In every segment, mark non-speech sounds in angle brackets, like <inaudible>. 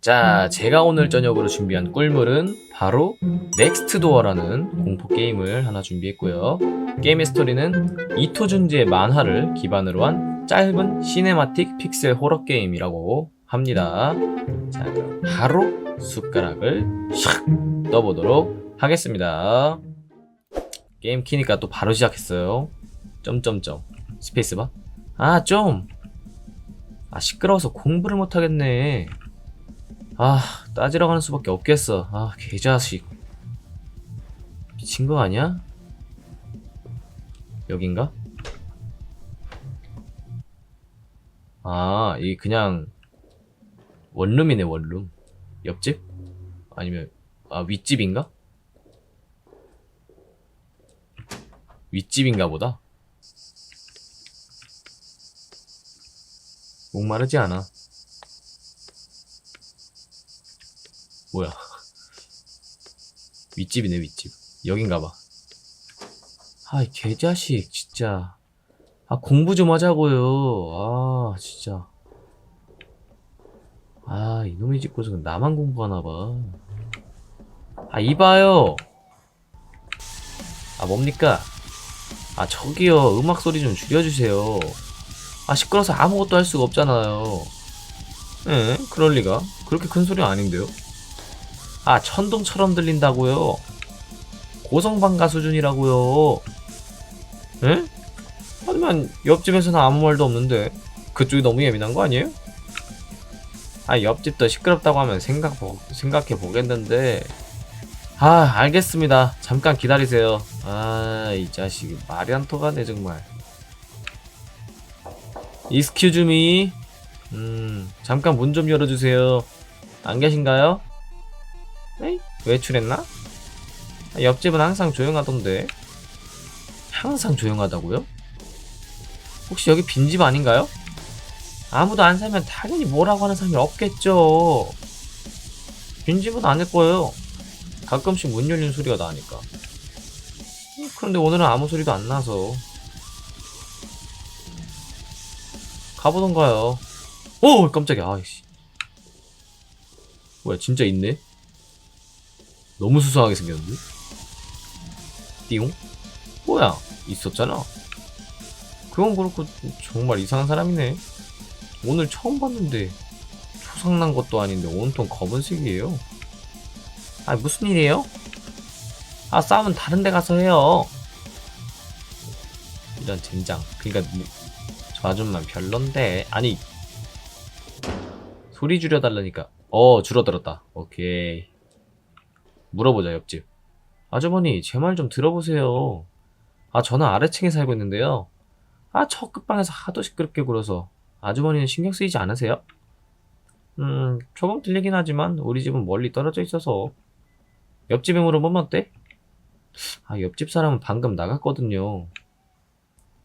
자, 제가 오늘 저녁으로 준비한 꿀물은 바로 넥스트 도어라는 공포 게임을 하나 준비했고요. 게임의 스토리는 이토 준지의 만화를 기반으로 한 짧은 시네마틱 픽셀 호러 게임이라고 합니다. 자, 그럼 바로 숟가락을 샥 떠보도록 하겠습니다. 게임 키니까 또 바로 시작했어요. 점점점 스페이스바. 아, 좀. 아, 시끄러워서 공부를 못 하겠네. 아, 따지러 가는 수밖에 없겠어. 아, 개자식. 미친 거 아니야? 여긴가? 아, 이 그냥 원룸이네, 원룸. 옆집? 아니면 아, 윗집인가? 윗집인가 보다. 목마르지 않아. 뭐야? 윗집이네 윗집. 여긴가 봐. 아이 개자식 진짜. 아 공부 좀 하자고요. 아 진짜. 아 이놈의 집 고서 나만 공부하나 봐. 아 이봐요. 아 뭡니까? 아 저기요 음악 소리 좀 줄여주세요. 아 시끄러서 아무것도 할 수가 없잖아요. 에? 그럴 리가? 그렇게 큰 소리 아닌데요? 아, 천둥처럼 들린다고요. 고성방가 수준이라고요. 에? 하지만 옆집에서는 아무 말도 없는데 그쪽이 너무 예민한 거 아니에요? 아, 옆집도 시끄럽다고 하면 생각 생각해 보겠는데. 아, 알겠습니다. 잠깐 기다리세요. 아, 이 자식이 말이 안 통하네 정말. Me. 음, 잠깐 문 좀 열어주세요. 안 계신가요? 에이? 외출했나? 아, 옆집은 항상 조용하던데. 항상 조용하다고요? 혹시 여기 빈집 아닌가요? 아무도 안 살면 당연히 뭐라고 하는 사람이 없겠죠. 빈집은 아닐 거예요. 가끔씩 문 열리는 소리가 나니까. 음, 그런데 오늘은 아무 소리도 안 나서. 가보던가요. 오! 깜짝이야. 아이씨. 뭐야, 진짜 있네? 너무 수상하게 생겼는데? 띠용? 뭐야? 있었잖아. 그건 그렇고 정말 이상한 사람이네. 오늘 처음 봤는데 초상난 것도 아닌데 온통 검은색이에요. 아 무슨 일이에요? 아 싸움은 다른 데 가서 해요. 이런 젠장. 그러니까 뭐- 저 아줌마 별론데 아니 소리 줄여달라니까. 어 줄어들었다. 오케이. 물어보자 옆집 아주머니 제 말 좀 들어보세요 아 저는 아래층에 살고 있는데요 아 저 끝방에서 하도 시끄럽게 굴어서 아주머니는 신경 쓰이지 않으세요? 음 조금 들리긴 하지만 우리 집은 멀리 떨어져 있어서 옆집에 물어보면 어때? 아 옆집 사람은 방금 나갔거든요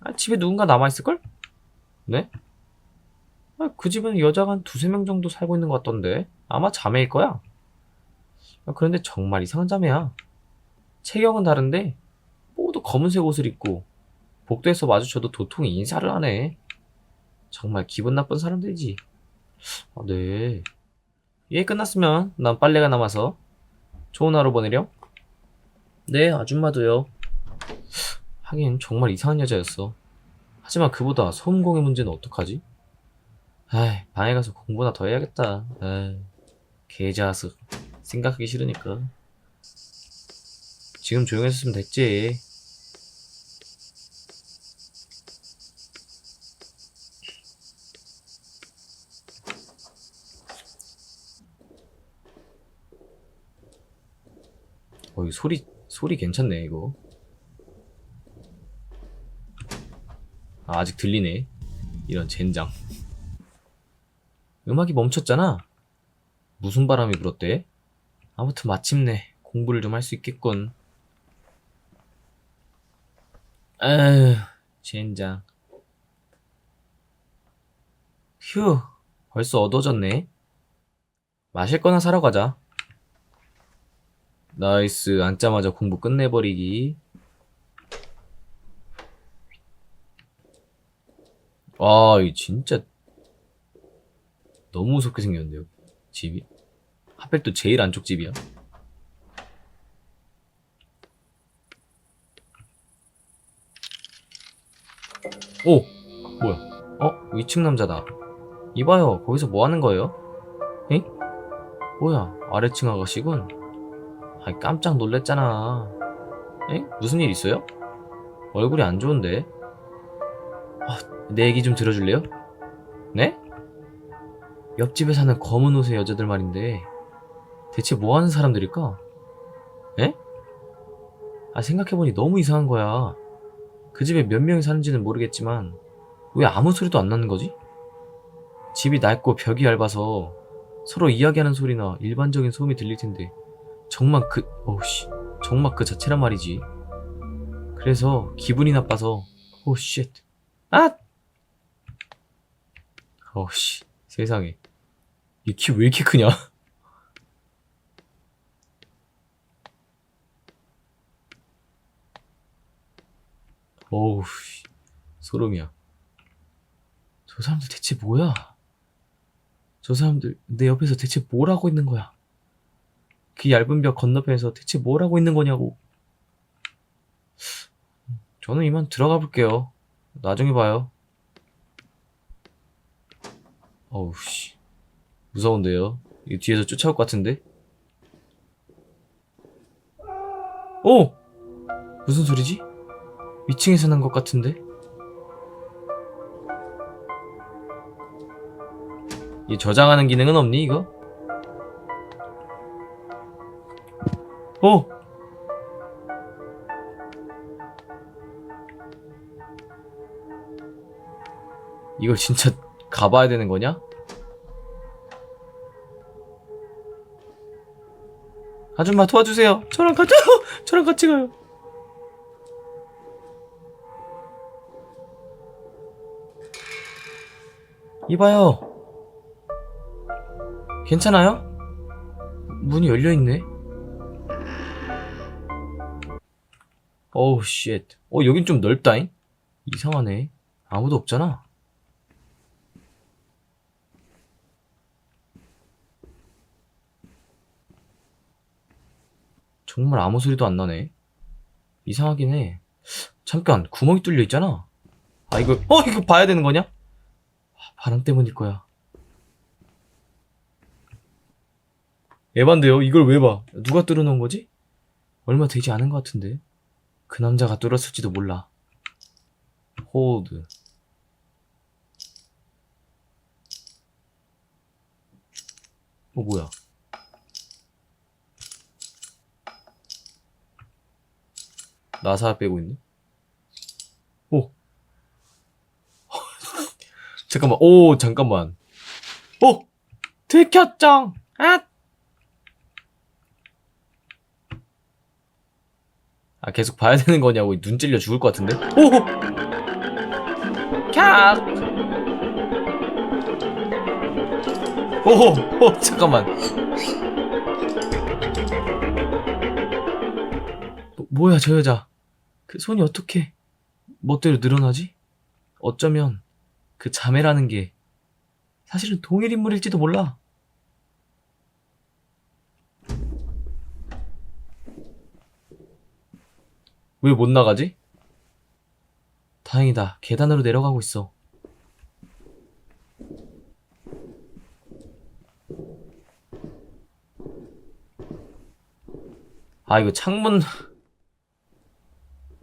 아 집에 누군가 남아있을걸? 네? 아, 그 집은 여자가 한 두세 명 정도 살고 있는 것 같던데 아마 자매일 거야 아, 그런데 정말 이상한 자매야. 체격은 다른데 모두 검은색 옷을 입고 복도에서 마주쳐도 도통히 인사를 하네. 정말 기분 나쁜 사람들이지. 아, 네. 예, 끝났으면 난 빨래가 남아서 좋은 하루 보내렴. 네, 아줌마도요. 하긴 정말 이상한 여자였어. 하지만 그보다 소음공의 문제는 어떡하지? 아이, 방에 가서 공부나 더 해야겠다. 에이, 개자식. 생각하기 싫으니까. 지금 조용했으면 됐지. 어, 이 소리, 소리 괜찮네, 이거. 아, 아직 들리네. 이런 젠장. 음악이 멈췄잖아. 무슨 바람이 불었대? 아무튼 마침내 공부를 좀 할 수 있겠군. 에휴, 젠장. 휴, 벌써 어두워졌네. 마실 거나 사러 가자. 나이스, 앉자마자 공부 끝내버리기. 아, 이 진짜 너무 무섭게 생겼는데요. 집이. 하필 또 제일 안쪽 집이야. 오! 뭐야? 어? 위층 남자다. 이봐요. 거기서 뭐 하는 거예요? 에? 뭐야? 아래층 아가씨군. 아이, 깜짝 놀랬잖아. 에? 무슨 일 있어요? 얼굴이 안 좋은데? 아, 내 얘기 좀 들어줄래요? 네? 옆집에 사는 검은 옷의 여자들 말인데 대체 뭐 하는 사람들일까? 에? 아 생각해보니 너무 이상한 거야. 그 집에 몇 명이 사는지는 모르겠지만 왜 아무 소리도 안 나는 거지? 집이 낡고 벽이 얇아서 서로 이야기하는 소리나 일반적인 소음이 들릴 텐데 정말 그 어우씨 정말 그 자체란 말이지. 그래서 기분이 나빠서 오 쉣 아 어우씨 세상에 이 키 왜 이렇게 크냐? 어우, 씨, 소름이야. 저 사람들 대체 뭐야? 저 사람들 내 옆에서 대체 뭘 하고 있는 거야? 그 얇은 벽 건너편에서 대체 뭘 하고 있는 거냐고. 저는 이만 들어가 볼게요. 나중에 봐요. 어우, 씨. 무서운데요? 이 뒤에서 쫓아올 것 같은데? 오! 무슨 소리지? 위층에서 난 것 같은데? 이 저장하는 기능은 없니, 이거? 오! 이걸 진짜 가봐야 되는 거냐? 아줌마 도와주세요. 저랑 같이 <laughs> 저랑 같이 가요. 이봐요. 괜찮아요? 문이 열려 있네. 어우 쉣. 어 여긴 좀 넓다잉. 이상하네. 아무도 없잖아. 정말 아무 소리도 안 나네. 이상하긴 해. 잠깐, 구멍이 뚫려 있잖아. 아, 이거, 어, 이거 봐야 되는 거냐? 아, 바람 때문일 거야. 에반데요? 이걸 왜 봐? 누가 뚫어놓은 거지? 얼마 되지 않은 것 같은데. 그 남자가 뚫었을지도 몰라. 홀드. 어, 뭐야? 나사 빼고 있네. 오. 잠깐만. 오, 잠깐만. 오! 들켰정! 아! 아, 계속 봐야 되는 거냐고. 눈 찔려 죽을 것 같은데? 오! 캬! 오! 오, 잠깐만. 뭐, 뭐야, 저 여자. 그 손이 어떻게 멋대로 늘어나지? 어쩌면 그 자매라는 게 사실은 동일 인물일지도 몰라. 왜 못 나가지? 다행이다. 계단으로 내려가고 있어. 아, 이거 창문. <laughs>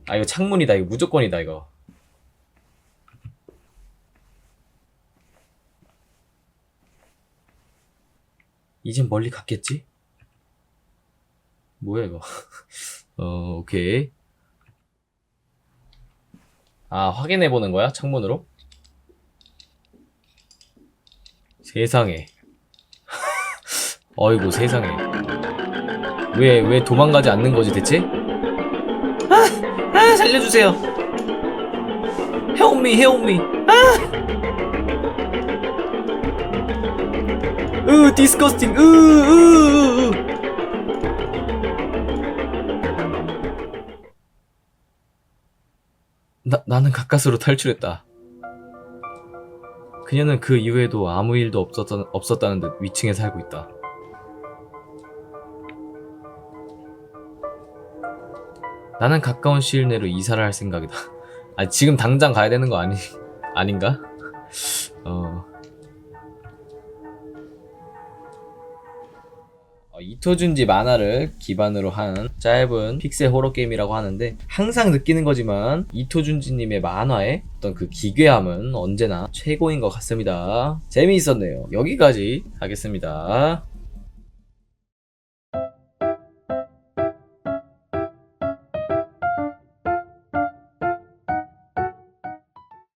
아 이거 창문이다 이거 무조건이다 이거 이젠 멀리 갔겠지? 뭐야 이거? <laughs> 어 오케이. 아 확인해 보는 거야 창문으로? 세상에. <laughs> 어이구 세상에. 왜왜 도망가지 않는 거지 대체? 아 살려주세요. Help me help me. 아 으 디스커스팅 으으으 나, 나는 가까스로 탈출했다 그녀는 그 이후에도 아무 일도 없었던, 없었다는 듯 위층에 살고 있다. 나는 가까운 시일 내로 이사를 할 생각이다. <laughs> 아, 지금 당장 가야 되는 거 아니, 아닌가? <laughs> 어. 어, 이토준지 만화를 기반으로 한 짧은 픽셀 호러 게임이라고 하는데 항상 느끼는 거지만 이토준지님의 만화의 어떤 그 기괴함은 언제나 최고인 것 같습니다. 재미있었네요. 여기까지 하겠습니다.